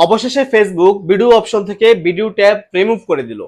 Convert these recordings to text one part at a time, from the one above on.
অবশেষে Facebook video option থেকে video tab remove করে দিল।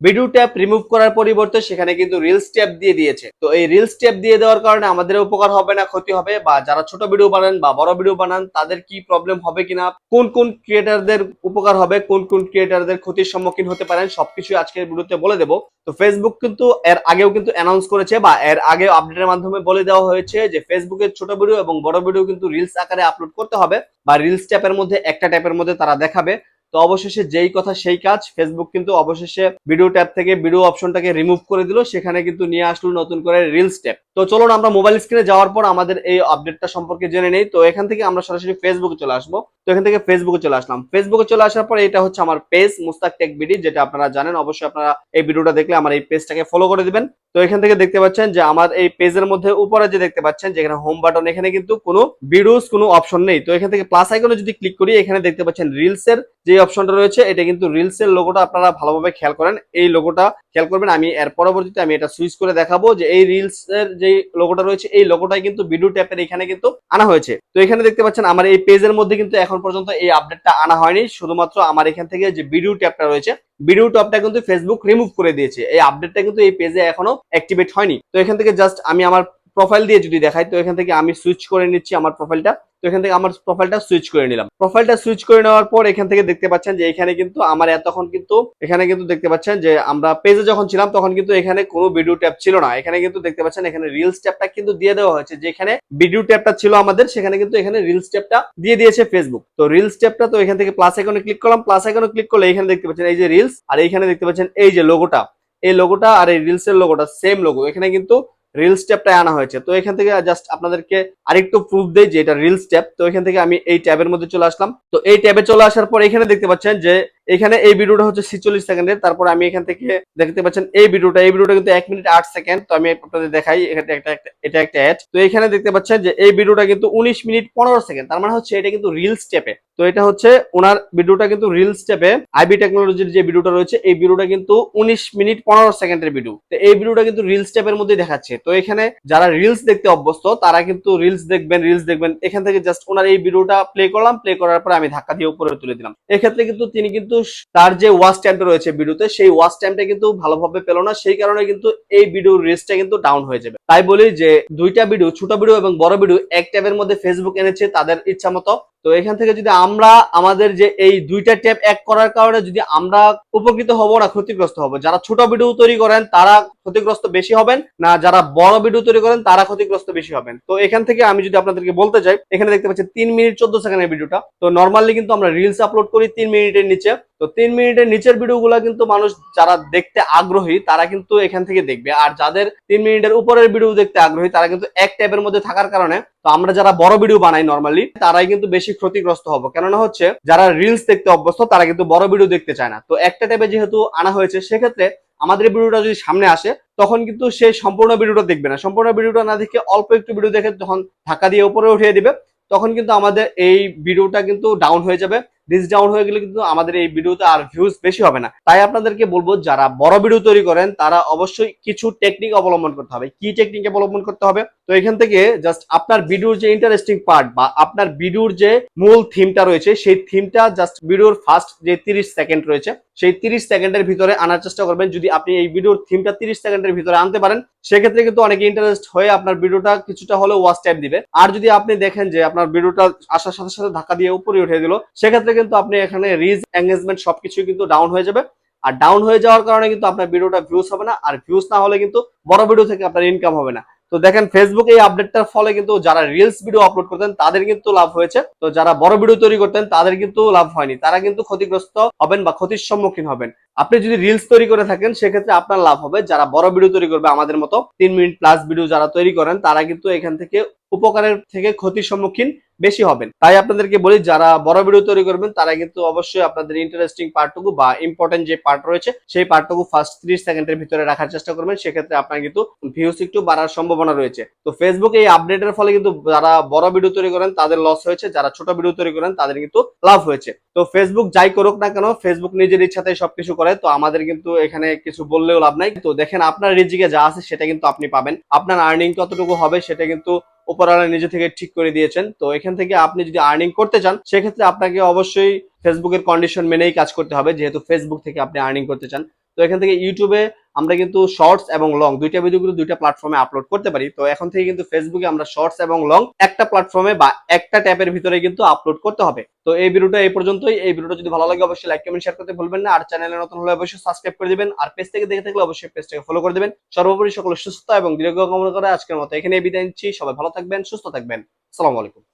ভিডিও ট্যাব রিমুভ করার পরিবর্তে সেখানে কিন্তু রিলস ট্যাব দিয়ে দিয়েছে। তো এই রিলস ট্যাব দিয়ে দেওয়ার কারণে আমাদের উপকার হবে না, ক্ষতি হবে বা যারা ছোট ভিডিও বানান বা বড় ভিডিও বানান, তাদের কি প্রবলেম হবে কিনা, কোন কোন ক্রিয়েটারদের উপকার হবে, কোন কোন ক্রিয়েটারদের ক্ষতির সম্মুখীন হতে পারেন, সবকিছু আজকের ভিডিওতে বলে দেবো। তো ফেসবুক কিন্তু এর আগেও কিন্তু অ্যানাউন্স করেছে বা এর আগেও আপডেটের মাধ্যমে বলে দেওয়া হয়েছে যে ফেসবুকের ছোট ভিডিও এবং বড় ভিডিও কিন্তু রিলস আকারে আপলোড করতে হবে বা রিলস ট্যাপের মধ্যে একটা ট্যাপের মধ্যে তারা দেখাবে। তো অবশেষে যেই কথা সেই কাজ ফেসবুক কিন্তু অবশেষে ভিডিও ট্যাব থেকে ভিডিও অপশনটাকে রিমুভ করে দিল, সেখানে কিন্তু নিয়ে আসলো নতুন করে রিলস ট্যাব তো চলুন আমরা মোবাইল স্ক্রিনে যাওয়ার পর আমাদের এই আপডেটটা সম্পর্কে জেনে নেই। তো এখান থেকে আমরা সরাসরি ফেসবুকে চলে আসব। তো এখান থেকে ফেসবুকে চলে আসলাম। ফেসবুকে চলে আসার পর এটা হচ্ছে আমার পেজ মুস্তাক টেক বিডি যেটা আপনারা জানেন। অবশ্যই আপনারা এই ভিডিওটা দেখলে আমার এই পেজটাকে ফলো করে দিবেন। তো এখান থেকে দেখতে পাচ্ছেন যে আমার এই পেজের মধ্যে উপরে যে দেখতে পাচ্ছেন যেখানে হোম বাটন এখানে কিন্তু কোনো ভিডিওস কোনো অপশন নেই। তো এখান থেকে প্লাস আইকনে যদি ক্লিক করি, এখানে দেখতে পাচ্ছেন রিলস এর যে অপশনটা রয়েছে, এটা কিন্তু রিলস এর লোগোটা আপনারা ভালোভাবে খেয়াল করেন। এই লোগোটা খেয়াল করবেন। আমি এর পরবর্তীতে আমি এটা সুইচ করে দেখাবো যে এই রিলস এর যে লোগোটা রয়েছে, এই লোগোটাই কিন্তু ভিডিও ট্যাপের এখানে কিন্তু আনা হয়েছে। তো এখানে দেখতে পাচ্ছেন, আমার এই পেজের মধ্যে কিন্তু এখন পর্যন্ত এই আপডেটটা আনা হয়নি। শুধুমাত্র আমার এখান থেকে যে ভিডিও ট্যাপটা রয়েছে ভিডিও ট্যাপটা কিন্তু ফেসবুক রিমুভ করে দিয়েছে। এই আপডেটটা কিন্তু এই পেজে এখনও অ্যাক্টিভেট হয়নি। তো এখান থেকে জাস্ট আমি আমার প্রোফাইল দিয়ে যদি দেখাই, তো এখান থেকে আমি সুইচ করে নিচ্ছি আমার প্রোফাইলটা তো এখান থেকে আমার প্রোফাইলটা সুইচ করে নিলাম। প্রোফাইলটা সুইচ করে নেওয়ার পর এখান থেকে দেখতে পাচ্ছেন যে এখানে কিন্তু আমার এতক্ষণ কিন্তু, এখানে কিন্তু দেখতে পাচ্ছেন যে আমরা পেজে যখন ছিলাম, তখন কিন্তু এখানে কোনো ভিডিও ট্যাব ছিল না। এখানে কিন্তু দেখতে পাচ্ছেন এখানে রিলস ট্যাবটা কিন্তু দিয়ে দেওয়া হয়েছে। যেখানে ভিডিও ট্যাবটা ছিল আমাদের, সেখানে কিন্তু এখানে রিলস ট্যাবটা দিয়ে দিয়েছে ফেসবুক তো রিলস ট্যাবটা তো এখান থেকে প্লাস আইকনে ক্লিক করলাম। প্লাস আইকনে ক্লিক করলে এখানে দেখতে পাচ্ছেন এই যে রিলস আর এইখানে দেখতে পাচ্ছেন এই যে লোগোটা এই লোগোটা আর এই রিলস এর লোগোটা সেম লোগো এখানে কিন্তু রিলস ট্যাবটা আনা হয়েছে। তো এখান থেকে জাস্ট আপনাদেরকে আরেকটু প্রুফ দেয় যে এটা রিল স্টেপ তো এখান থেকে আমি এই ট্যাবের মধ্যে চলে আসলাম। তো এই ট্যাবে চলে আসার পর এখানে দেখতে পাচ্ছেন যে এখানে এই ভিডিওটা হচ্ছে ছিচল্লিশ সেকেন্ডের। তারপর আমি এখান থেকে দেখতে পাচ্ছেন এই ভিডিওটা। এই ভিডিওটা কিন্তু এক মিনিট আট সেকেন্ড। তো আমি আপনাদের দেখাই, এখানে একটা এটা একটা অ্যাড তো এখানে দেখতে পাচ্ছেন যে এই ভিডিওটা কিন্তু উনিশ মিনিট পনেরো সেকেন্ড। তার মানে হচ্ছে এটা কিন্তু রিলস স্টেপে তো এটা হচ্ছে ওনার ভিডিওটা কিন্তু রিলস স্টেপে আইবি টেকনোলজির যে ভিডিওটা রয়েছে, এই ভিডিওটা কিন্তু উনিশ মিনিট পনেরো সেকেন্ডের ভিডিও তো এই ভিডিওটা কিন্তু রিলস স্টেপের মধ্যে দেখাচ্ছে। তো এখানে যারা রিলস দেখতে অভ্যস্ত, তারা কিন্তু রিলস দেখবেন রিলস দেখবেন। এখান থেকে জাস্ট ওনার এই ভিডিওটা প্লে করলাম। প্লে করার পরে আমি ধাক্কা দিয়ে উপরে তুলে দিলাম। এক্ষেত্রে কিন্তু তিনি কিন্তু তার যে ওয়াচ টাইমটা রয়েছে ভিডিওতে সেই ওয়াচ টাইমটা কিন্তু ভালোভাবে পেল না, সেই কারণে কিন্তু এই ভিডিওর রেসটা কিন্তু ডাউন হয়ে যাবে। তাই বলি যে, দুইটা ভিডিও ছোট ভিডিও এবং বড় ভিডিও এক ট্যাবের মধ্যে ফেসবুক এনেছে তাদের ইচ্ছা মতো তো এখান থেকে যদি আমরা আমাদের যে এই দুইটা ট্যাব এক করার কারণে যদি আমরা উপকৃত হব না ক্ষতিগ্রস্ত হব, যারা ছোট ভিডিও তৈরি করেন তারা ক্ষতিগ্রস্ত বেশি হবেন না, যারা বড় ভিডিও তৈরি করেন তারা ক্ষতিগ্রস্ত বেশি হবেন। তো এখান থেকে আমি যদি আপনাদেরকে বলতে চাই, এখানে দেখতে পাচ্ছি তিন মিনিট চোদ্দ সেকেন্ডের ভিডিওটা। তো নর্মালি কিন্তু আমরা রিলস আপলোড করি তিন মিনিটের নিচে। তো তিন মিনিটের নিচের ভিডিওগুলো কিন্তু মানুষ যারা দেখতে আগ্রহী, তারা কিন্তু এখান থেকে দেখবে। আর যাদের তিন মিনিটের উপরের ভিডিও দেখতে আগ্রহী, তারা কিন্তু এক ট্যাবের মধ্যে থাকার কারণে তো আমরা যারা বড় ভিডিও বানাই নর্মালি তারাই কিন্তু বেশি ক্ষতিগ্রস্ত হব। কেননা হচ্ছে, যারা রিলস দেখতে অভ্যস্ত, তারা কিন্তু বড় ভিডিও দেখতে চায় না। তো একটা টাইপে যেহেতু আনা হয়েছে, সেক্ষেত্রে আমাদের ভিডিওটা যদি সামনে আসে, তখন কিন্তু সেই সম্পূর্ণ ভিডিওটা দেখবে না। সম্পূর্ণ ভিডিওটা না দেখে অল্প একটু ভিডিও দেখে যখন ধাক্কা দিয়ে উপরে উঠিয়ে দিবে, তখন কিন্তু আমাদের এই ভিডিওটা কিন্তু ডাউন হয়ে যাবে। রিচ ডাউন হয়ে গেলে কিন্তু আমাদের এই ভিডিওতে আর ভিউজ বেশি হবে না। তাই আপনাদেরকে বলব, যারা বড় ভিডিও তৈরি করেন, তারা অবশ্যই কিছু টেকনিক অবলম্বন করতে হবে। কি টেকনিক অবলম্বন করতে হবে? তো এখান থেকে জাস্ট আপনার ভিডিওর যে ইন্টারেস্টিং পার্ট বা আপনার ভিডিওর যে মূল থিমটা রয়েছে, সেই থিমটা জাস্ট ভিডিওর ফার্স্ট যে তিরিশ সেকেন্ড রয়েছে সেই তিরিশ সেকেন্ডের ভিতরে আনার চেষ্টা করবেন। যদি আপনি এই ভিডিওর থিমটা তিরিশ সেকেন্ডের ভিতরে আনতে পারেন, সেক্ষেত্রে কিন্তু অনেকে ইন্টারেস্ট হয়ে আপনার ভিডিওটা কিছুটা হলেও ওয়াচ টাইম দিবে। আর যদি আপনি দেখেন যে আপনার ভিডিওটা আসার সাথে সাথে ধাক্কা দিয়ে উপরে উঠে দিল, সেক্ষেত্রে কিন্তু আপনি এখানে রিজ এঙ্গেজমেন্ট সবকিছু কিন্তু ডাউন হয়ে যাবে। আর ডাউন হয়ে যাওয়ার কারণে কিন্তু আপনার ভিডিওটা ভিউজ হবে না। আর ভিউজ না হলে কিন্তু বড় ভিডিও থেকে আপনার ইনকাম হবে না। তো দেখেন ফেসবুক এই আপডেটটার ফলে কিন্তু যারা রিলস ভিডিও আপলোড করতেন, তাদের কিন্তু লাভ হয়েছে। তো যারা বড় ভিডিও তৈরি করতেন, তাদের কিন্তু লাভ হয়নি। তারা কিন্তু ক্ষতিগ্রস্ত হবেন বা ক্ষতির সম্মুখীন হবেন। আপনি যদি রিলস তৈরি করে থাকেন, সেক্ষেত্রে আপনার লাভ হবে। যারা বড় ভিডিও তৈরি করবে, আমাদের মতো তিন মিনিট প্লাস ভিডিও যারা তৈরি করেন, তারা কিন্তু এখান থেকে উপকারের থেকে ক্ষতির সম্মুখীন বেশি হবেন। তাই আপনাদেরকে বলি, যারা বড় ভিডিও তৈরি করবেন, তারা কিন্তু অবশ্যই আপনাদের ইন্টারেস্টিং পার্টটুকু বা ইম্পর্টেন্ট যে পার্ট রয়েছে, সেই পার্টটুকু ফার্স্ট ত্রিশ সেকেন্ডের ভিতরে রাখার চেষ্টা করবেন। সেক্ষেত্রে আপনার কিন্তু ভিউজ একটু বাড়ার সম্ভাবনা রয়েছে। তো ফেসবুক এই আপডেটের ফলে কিন্তু যারা বড় ভিডিও তৈরি করেন, তাদের লস হয়েছে। যারা ছোট ভিডিও তৈরি করেন, তাদের কিন্তু লাভ হয়েছে। তো ফেসবুক যাই করুক না কেন ফেসবুক নিজের ইচ্ছাতে সবকিছু করে। তো আমাদের কিন্তু এখানে কিছু বললেও লাভ নাই। তো দেখেন আপনার রিজিকে যা আছে, সেটা কিন্তু আপনি পাবেন। আপনার আর্নিং কতটুকু হবে, সেটা কিন্তু উপরওয়ালা নিজে থেকে ঠিক করে দিয়েছেন। তো এখান থেকে আপনি যদি আর্নিং করতে চান, সেক্ষেত্রে আপনাকে অবশ্যই ফেসবুকের কন্ডিশন মেনেই কাজ করতে হবে, যেহেতু ফেসবুক থেকে আপনি আর্নিং করতে চান। তো এখান থেকে ইউটিউবে আমরা কিন্তু শর্টস এবং লং দুইটা ভিডিও কিন্তু দুইটা প্ল্যাটফর্মে আপলোড করতে পারি। তো এখন থেকে কিন্তু ফেসবুকে আমরা শর্টস এবং লং একটা প্ল্যাটফর্মে বা একটা ট্যাপের ভিতরে কিন্তু আপলোড করতে হবে। তো এই ভিডিওটা এই পর্যন্তই। এই ভিডিওটা যদি ভালো লাগে অবশ্যই লাইক কমেন্ট শেয়ার করতে ভুলবেন না। আর চ্যানেলে নতুন হলে অবশ্যই সাবস্ক্রাইব করে দিবেন। আর পেজ থেকে দেখে থাকলে অবশ্যই পেজটাকে ফলো করে দিবেন। সর্বোপরি সকলের সুস্থ এবং দীর্ঘ কামনা করে আজকের মতো এখানে বিদায় নিচ্ছি। সবাই ভালো থাকবেন, সুস্থ থাকবেন। আসসালামু আলাইকুম।